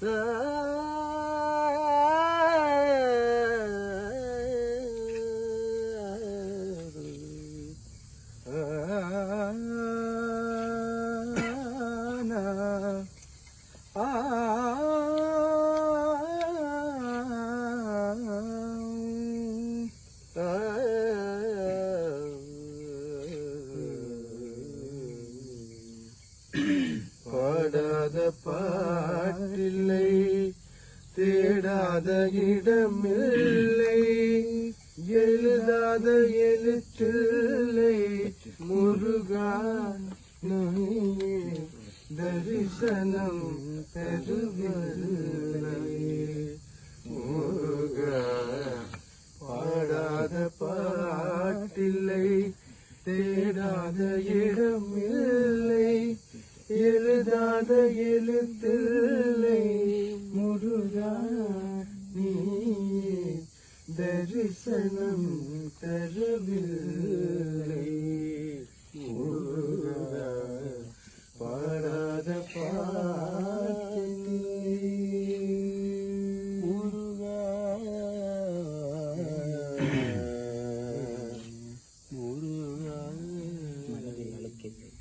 The தேடாத பாட்டில்லை தேடாத இடமில்லை. எழுதாத எழுத்தில்லை. முருகா தரிசனம் தருவில்லை முருகா பாடாத பாட்டில்லை. தேடாத இடமில்லை. இல்லாத எழுத்தில்லை முருகா நீயே தரிசனம் தரவில்லை. முருகா பாடாத பாட்டில்லை முருகா முருகா. மனதை அழைக்கின்றேன்